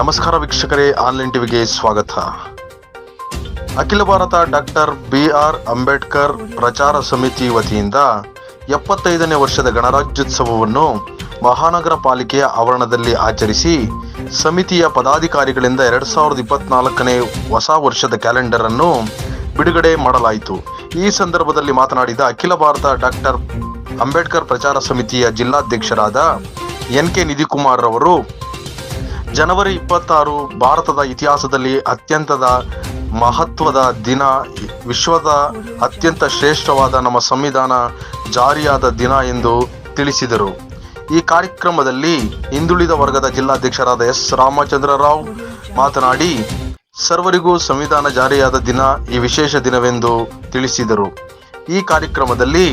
ನಮಸ್ಕಾರ ವೀಕ್ಷಕರೇ, ಆನ್ಲೈನ್ ಟಿವಿಗೆ ಸ್ವಾಗತ. Akhila Bharata doctor B R Ambedkar Prachara Samiti ವತಿಯಿಂದ ಎಪ್ಪತ್ತೈದನೇ ವರ್ಷದ ಗಣರಾಜ್ಯೋತ್ಸವವನ್ನು ಮಹಾನಗರ ಪಾಲಿಕೆಯ ಆವರಣದಲ್ಲಿ ಆಚರಿಸಿ ಸಮಿತಿಯ ಪದಾಧಿಕಾರಿಗಳಿಂದ ಎರಡು ಸಾವಿರದ ಇಪ್ಪತ್ನಾಲ್ಕನೇ ಹೊಸ ವರ್ಷದ ಕ್ಯಾಲೆಂಡರ್ ಅನ್ನು ಬಿಡುಗಡೆ ಮಾಡಲಾಯಿತು. ಈ ಸಂದರ್ಭದಲ್ಲಿ ಮಾತನಾಡಿದ ಅಖಿಲ ಭಾರತ ಡಾಕ್ಟರ್ ಅಂಬೇಡ್ಕರ್ ಪ್ರಚಾರ ಸಮಿತಿಯ ಜಿಲ್ಲಾಧ್ಯಕ್ಷರಾದ ಎನ್ ಕೆ ನಿಧಿಕುಮಾರ್ ಅವರು ಜನವರಿ ಇಪ್ಪತ್ತಾರು ಭಾರತದ ಇತಿಹಾಸದಲ್ಲಿ ಅತ್ಯಂತದ ಮಹತ್ವದ ದಿನ, ವಿಶ್ವದ ಅತ್ಯಂತ ಶ್ರೇಷ್ಠವಾದ ನಮ್ಮ ಸಂವಿಧಾನ ಜಾರಿಯಾದ ದಿನ ಎಂದು ತಿಳಿಸಿದರು. ಈ ಕಾರ್ಯಕ್ರಮದಲ್ಲಿ ಹಿಂದುಳಿದ ವರ್ಗದ ಜಿಲ್ಲಾಧ್ಯಕ್ಷರಾದ ಎಸ್. ರಾಮಚಂದ್ರ ರಾವ್ ಮಾತನಾಡಿ, ಸರ್ವರಿಗೂ ಸಂವಿಧಾನ ಜಾರಿಯಾದ ದಿನ ಈ ವಿಶೇಷ ದಿನವೆಂದು ತಿಳಿಸಿದರು. ಈ ಕಾರ್ಯಕ್ರಮದಲ್ಲಿ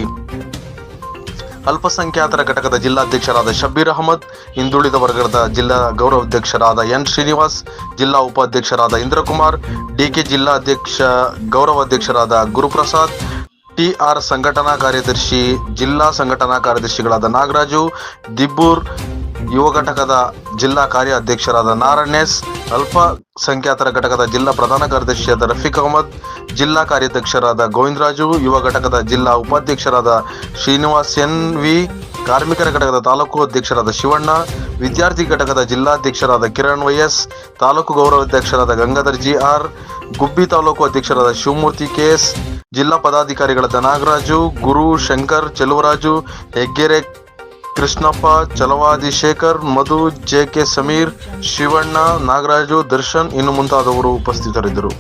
ಅಲ್ಪಸಂಖ್ಯಾತರ ಘಟಕದ ಜಿಲ್ಲಾಧ್ಯಕ್ಷರಾದ ಶಬೀರ್ ಅಹಮದ್, ಹಿಂದುಳಿದ ವರ್ಗದ ಜಿಲ್ಲಾ ಗೌರವಾಧ್ಯಕ್ಷರಾದ ಎನ್ ಶ್ರೀನಿವಾಸ್, ಜಿಲ್ಲಾ ಉಪಾಧ್ಯಕ್ಷರಾದ ಇಂದ್ರಕುಮಾರ್, ಡಿಕೆ ಜಿಲ್ಲಾಧ್ಯಕ್ಷ, ಗೌರವಾಧ್ಯಕ್ಷರಾದ ಗುರುಪ್ರಸಾದ್, ಟಿಆರ್ ಸಂಘಟನಾ ಕಾರ್ಯದರ್ಶಿ, ಜಿಲ್ಲಾ ಸಂಘಟನಾ ಕಾರ್ಯದರ್ಶಿಗಳಾದ ನಾಗರಾಜು, ದಿಬ್ಬೂರ್ ಯುವ ಘಟಕದ ಜಿಲ್ಲಾ ಕಾರ್ಯಾಧ್ಯಕ್ಷರಾದ ನಾರಾಯಣ್ ಅಲ್ಪಸಂಖ್ಯಾತರ ಘಟಕದ ಜಿಲ್ಲಾ ಪ್ರಧಾನ ಕಾರ್ಯದರ್ಶಿಯಾದ ರಫೀಕ್ ಅಹಮದ್, ಜಿಲ್ಲಾ ಕಾರ್ಯಾಧ್ಯಕ್ಷರಾದ ಗೋವಿಂದರಾಜು, ಯುವ ಘಟಕದ ಜಿಲ್ಲಾ ಉಪಾಧ್ಯಕ್ಷರಾದ ಶ್ರೀನಿವಾಸ್ ಎನ್ ವಿ, ಕಾರ್ಮಿಕರ ಘಟಕದ ತಾಲೂಕು ಅಧ್ಯಕ್ಷರಾದ ಶಿವಣ್ಣ, ವಿದ್ಯಾರ್ಥಿ ಘಟಕದ ಜಿಲ್ಲಾಧ್ಯಕ್ಷರಾದ ಕಿರಣ್ ವೈಎಸ್ ತಾಲೂಕು ಗೌರವಾಧ್ಯಕ್ಷರಾದ ಗಂಗಾಧರ್ ಜಿ ಆರ್, ಗುಬ್ಬಿ ತಾಲೂಕು ಅಧ್ಯಕ್ಷರಾದ ಶಿವಮೂರ್ತಿ ಕೆಎಸ್ ಜಿಲ್ಲಾ ಪದಾಧಿಕಾರಿಗಳಾದ ನಾಗರಾಜು ಗುರು ಶಂಕರ್ ಚೆಲುವರಾಜು, ಹೆಗ್ಗೆರೆ ಕೃಷ್ಣಪ್ಪ ಚಲವಾದಿ ಶೇಖರ್ ಮಧು ಜೆ ಕೆ ಸಮೀರ್ ಶಿವಣ್ಣ ನಾಗರಾಜು ದರ್ಶನ್ ಇನ್ನು ಮುಂತಾದವರು ಉಪಸ್ಥಿತರಿದ್ದರು.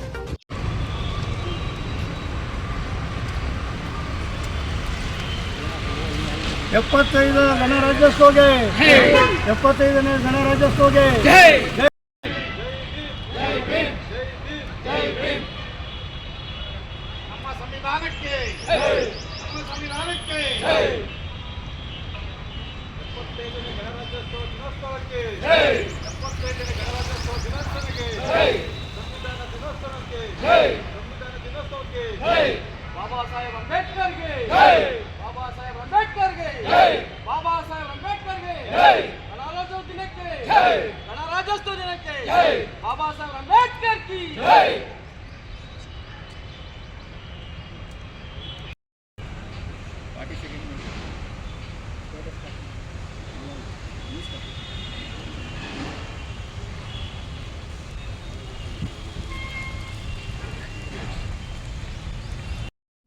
ಎಪ್ಪತ್ತೈದು ಗಣರಾಜ್ಯೋತ್ಸವಗೆ ಎಪ್ಪತ್ತೈದನೇ ಗಣರಾಜ್ಯೋತ್ಸವಗೆ. ನಮ್ಮ ಸಂವಿಧಾನಕ್ಕೆ ನಮ್ಮ ಸಂವಿಧಾನಕ್ಕೆ. ಎಪ್ಪತ್ತೈದನೇ ಗಣರಾಜ್ಯೋತ್ಸವ ದಿನೋತ್ಸವಕ್ಕೆ ಎಪ್ಪತ್ತೈದನೇ ಗಣರಾಜ್ಯೋತ್ಸವ ದಿನಾಚರಣೆಗೆ ಸಂವಿಧಾನ ದಿನೋತ್ಸವಕ್ಕೆ ಸಂವಿಧಾನ ದಿನೋತ್ಸವಕ್ಕೆ ಬಾಬಾ ಸಾಹೇಬ್ ಅಂಬೇಡ್ಕರ್ಗೆ ಬಾಬಾ ಸಾಹೇಬ್ ಅಂಬೇಡ್ಕರ್ಗೆ ಬಾಬಾ ಸಾಹೇಬ್ ಅಂಬೇಡ್ಕರ್ಗೆ ಗಣರಾಜ್ಯೋತ್ಸವ ದಿನಕ್ಕೆ ಗಣರಾಜ್ಯೋತ್ಸವ ದಿನಕ್ಕೆ ಬಾಬಾ ಸಾಹೇಬ್ ಅಂಬೇಡ್ಕರ್ ಕಿ